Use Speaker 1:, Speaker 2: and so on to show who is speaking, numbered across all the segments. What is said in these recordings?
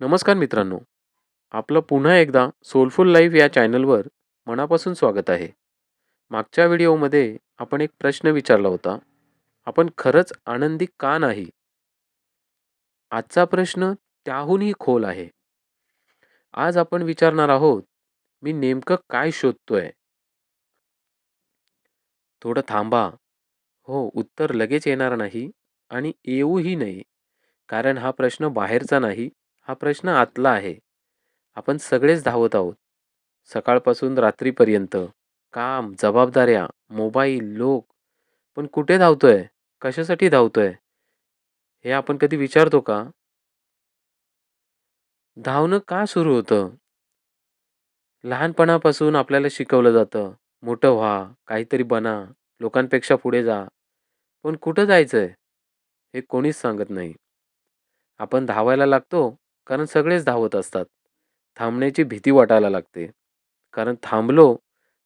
Speaker 1: नमस्कार मित्रांनो. आपलं पुन्हा एकदा सोलफुल लाईफ या चॅनलवर मनापासून स्वागत आहे. मागच्या व्हिडिओमध्ये आपण एक प्रश्न विचारला होता. आपण खरंच आनंदी का नाही? आजचा प्रश्न त्याहूनही खोल आहे. आज आपण विचारणार आहोत मी नेमकं काय शोधतोय? थोडं थांबा. हो उत्तर लगेच येणार नाही आणि येऊही नाही. कारण हा प्रश्न बाहेरचा नाही. हा प्रश्न आतला आहे. आपण सगळेच धावत आहोत. सकाळपासून रात्रीपर्यंत. काम जबाबदाऱ्या मोबाईल लोक. पण कुठे धावतोय? कशासाठी धावतोय? हे आपण कधी विचारतो का? धावणं का सुरू होतं? लहानपणापासून आपल्याला शिकवलं जातं. मोठं व्हा काहीतरी बना लोकांपेक्षा पुढे जा. पण कुठं जायचंय? हे कोणीच सांगत नाही. आपण धावायला लागतो कारण सगळेच धावत असतात. थांबण्याची भीती वाटायला लागते. कारण थांबलो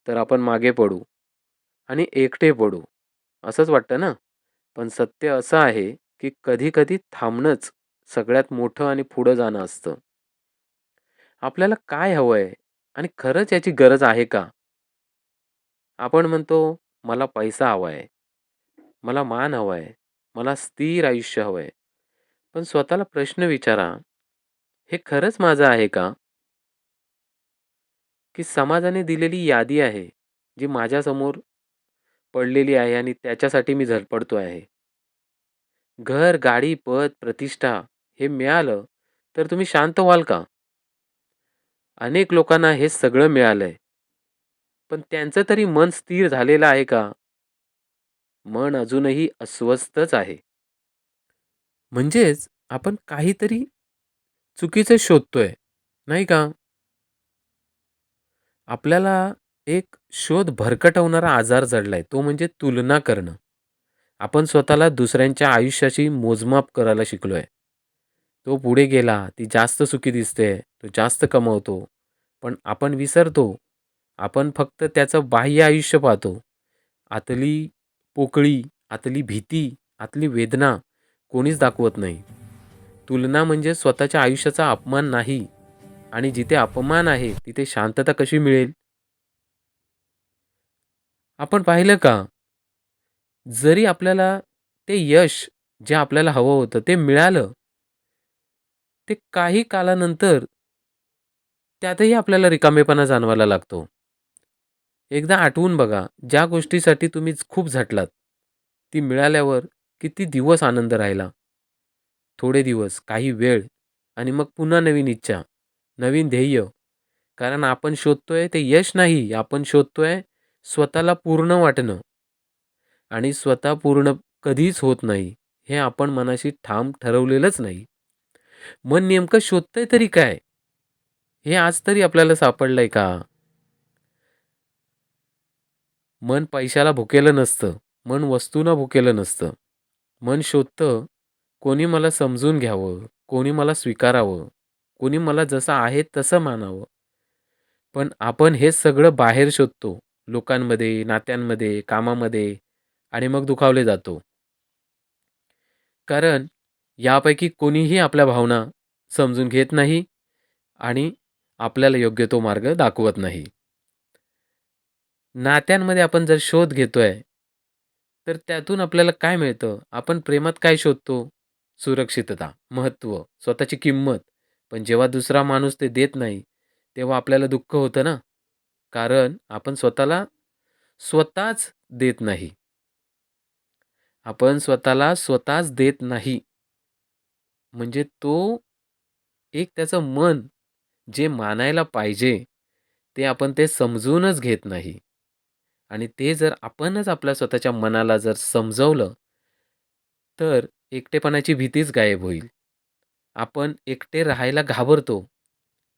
Speaker 1: तर आपण मागे पडू आणि एकटे पडू. असंच वाटतं ना? पण सत्य असं आहे की कधीकधी थांबणंच सगळ्यात मोठं आणि पुढं जाणं असतं. आपल्याला काय हवं आहे आणि खरंच याची गरज आहे का? आपण म्हणतो मला पैसा हवा आहे मला मान हवा आहे मला स्थिर आयुष्य हवं आहे पण स्वतःला प्रश्न विचारा हे खरंच माझं आहे का? की समाजाने दिलेली यादी आहे जी माझ्यासमोर पडलेली आहे आणि त्याच्यासाठी मी झडपडतो आहे. घर गाडी पद प्रतिष्ठा हे मिळालं तर तुम्ही शांत व्हाल का? अनेक लोकांना हे सगळं मिळालंय. पण त्यांचं तरी मन स्थिर झालेलं आहे का? मन अजूनही अस्वस्थच आहे. म्हणजेच आपण काहीतरी चुकीचं शोधतोय नाही का? आपल्याला एक शोध भरकटवणारा आजार जडलाय तो म्हणजे तुलना करणं. आपण स्वतःला दुसऱ्यांच्या आयुष्याशी मोजमाप करायला शिकलोय. तो पुढे गेला ती जास्त सुखी दिसते तो जास्त कमवतो पण आपण विसरतो. आपण फक्त त्याचं बाह्य आयुष्य पाहतो. आतली पोकळी आतली भीती आतली वेदना कोणीच दाखवत नाही. तुलना म्हणजे स्वतःच्या आयुष्याचा अपमान नाही. आणि जिथे अपमान आहे तिथे शांतता कशी मिळेल? आपण पाहिलं का? जरी आपल्याला ते यश जे आपल्याला हवं होतं ते मिळालं ते काही कालानंतर त्यातही आपल्याला रिकामेपणा जाणवायला लागतो. एकदा आठवून बघा ज्या गोष्टीसाठी तुम्ही खूप झटलात ती मिळाल्यावर किती दिवस आनंद राहिला. थोडे दिवस काही वेळ आणि मग पुन्हा नवीन इच्छा नवीन ध्येय. कारण आपण शोधतोय ते यश नाही आपण शोधतोय स्वतःला पूर्ण वाटणं. आणि स्वतः पूर्ण कधीच होत नाही हे आपण मनाशी ठाम ठरवलेलंच नाही. मन नेमकं शोधतंय तरी काय? हे आज तरी आपल्याला सापडलंय का? मन पैशाला भुकेलं नसतं मन वस्तूंना भुकेलं नसतं. मन शोधतं कोणी मला समजून घ्यावं कोणी मला स्वीकारावं कोणी मला जसं आहे तसं मानावं. पण आपण हे सगळं बाहेर शोधतो लोकांमध्ये नात्यांमध्ये कामामध्ये आणि मग दुखावले जातो. कारण यापैकी कोणीही आपल्या भावना समजून घेत नाही आणि आपल्याला योग्य तो मार्ग दाखवत नाही. नात्यांमध्ये आपण जर शोध घेतोय तर त्यातून आपल्याला काय मिळतं? आपण प्रेमात काय शोधतो? सुरक्षितता महत्त्व स्वतःची किंमत. पण जेव्हा दुसरा माणूस ते देत नाही तेव्हा आपल्याला दुःख होतं ना? कारण आपण स्वतःला स्वतःच देत नाही. आपण स्वतःला स्वतःच देत नाही. म्हणजे तो एक त्याचं मन जे मानायला पाहिजे ते आपण ते समजूनच घेत नाही. आणि ते जर आपणच आपल्या स्वतःच्या मनाला जर समजवलं तर एकटेपणाची भीतीच गायब होईल. आपण एकटे राहायला घाबरतो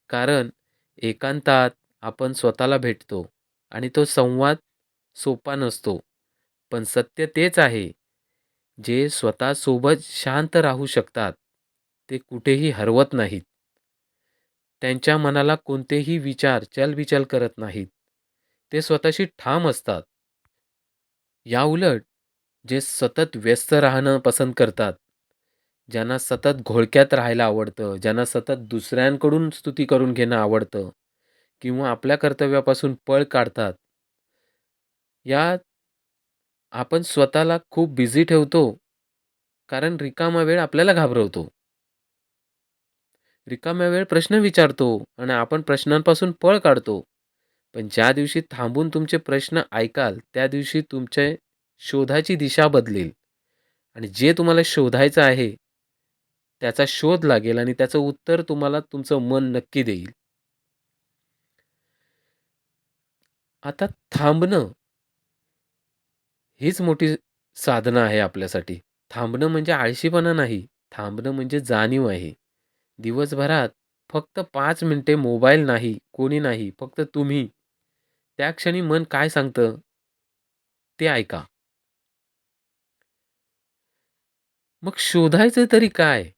Speaker 1: कारण एकांतात आपण स्वतःला भेटतो आणि तो संवाद सोपा नसतो. पण सत्य तेच आहे जे स्वतःसोबत शांत राहू शकतात ते कुठेही हरवत नाहीत. त्यांच्या मनाला कोणतेही विचार चलबिचल करत नाहीत. ते स्वतःशी ठाम असतात. याउलट जे सतत व्यस्त राहणं पसंत करतात ज्यांना सतत घोळक्यात राहायला आवडतं, ज्यांना सतत दुसऱ्यांकडून स्तुती करून घेणं आवडतं किंवा आपल्या कर्तव्यापासून पळ काढतात. या आपण स्वतःला खूप बिझी ठेवतो, कारण रिकामा वेळ आपल्याला घाबरवतो. रिकाम्या वेळ प्रश्न विचारतो आणि आपण प्रश्नांपासून पळ काढतो. पण ज्या दिवशी थांबून तुमचे प्रश्न ऐकाल, त्या दिवशी तुमचे शोधाची दिशा बदलेल आणि जे तुम्हाला शोधायचं आहे, त्याचा शोध लागेल आणि त्याचं उत्तर तुम्हाला तुमचं मन नक्की देईल. आता थांबणं हीच मोठी साधना आहे आपल्यासाठी. थांबणं म्हणजे आळशीपणा नाही, थांबणं म्हणजे जाणीव आहे. दिवसभरात फक्त पाच मिनटे मोबाईल नाही, कोणी नाही, फक्त तुम्ही. त्या क्षणी मन काय सांगतं, ते ऐका. मग शोधायचं तरी काय?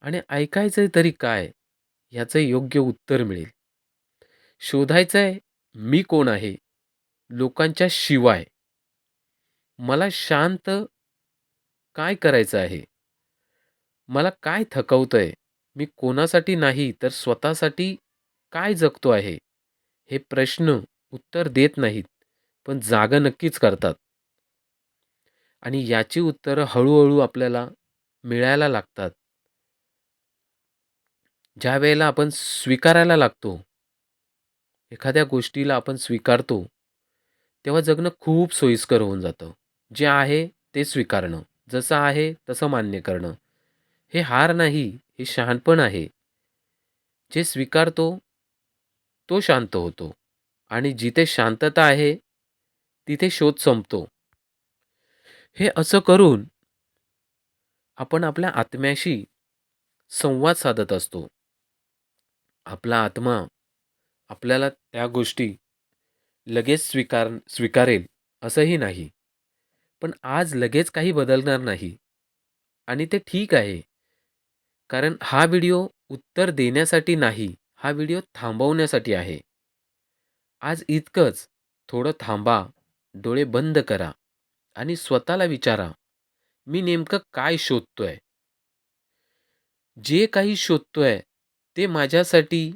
Speaker 1: आणि ऐकायचं तरी काय? याचं योग्य उत्तर मिळेल. शोधायचंय मी कोण आहे? लोकांच्या शिवाय. मला शांत काय करायचं आहे? मला काय थकवतंय? मी कोणासाठी नाही तर स्वतःसाठी काय जगतो आहे? हे प्रश्न उत्तर देत नाहीत, पण जागा नक्कीच करतात. आणि याची उत्तरं हळूहळू आपल्याला मिळायला लागतात. ज्या वेळेला आपण स्वीकारायला लागतो, एखाद्या गोष्टीला आपण स्वीकारतो, तेव्हा जगणं खूप सोयीस्कर होऊन जातं. जे आहे ते स्वीकारणं, जसं आहे तसं मान्य करणं. हे हार नाही, हे शहाणपण आहे. जे स्वीकारतो, तो शांत होतो आणि जिथे शांतता आहे, तिथे शोध संपतो. हे असं करून आपण आपल्या आत्म्याशी संवाद साधत असतो. आपला आत्मा आपल्याला त्या गोष्टी लगेच स्वीकार स्वीकारेल असंही नाही. पण आज लगेच काही बदलणार नाही आणि ते ठीक आहे. कारण हा व्हिडिओ उत्तर देण्यासाठी नाही, हा व्हिडिओ थांबवण्यासाठी आहे. आज इतकंच. थोडं थांबा, डोळे बंद करा आणि स्वतःला विचारा, मी नेमकं काय शोधतोय? जे काही शोधतोय ते माझ्यासाठी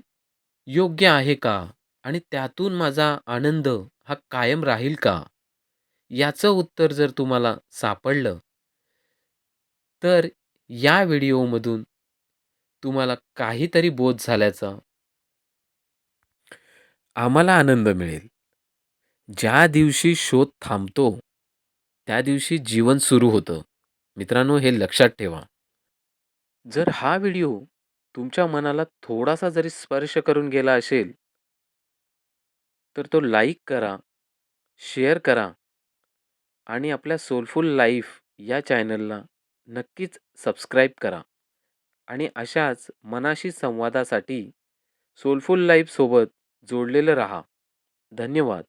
Speaker 1: योग्य आहे का? आणि त्यातून माझा आनंद हा कायम राहील का? याचं उत्तर जर तुम्हाला सापडलं, तर या व्हिडिओमधून तुम्हाला काहीतरी बोध झाल्याचा आम्हाला आनंद मिळेल. ज्या दिवशी शोध थांबतो, त्या दिवशी जीवन सुरू होतं. मित्रांनो, हे लक्षात ठेवा. जर हा व्हिडिओ तुमच्या मनाला थोडासा जरी स्पर्श करून गेला असेल, तर तो लाईक करा, शेअर करा आणि आपल्या सोलफुल लाईफ या चॅनलला नक्कीच सबस्क्राईब करा आणि अशाच मनाशी संवादासाठी सोलफुल लाईफसोबत जोडलेलं राहा. धन्यवाद.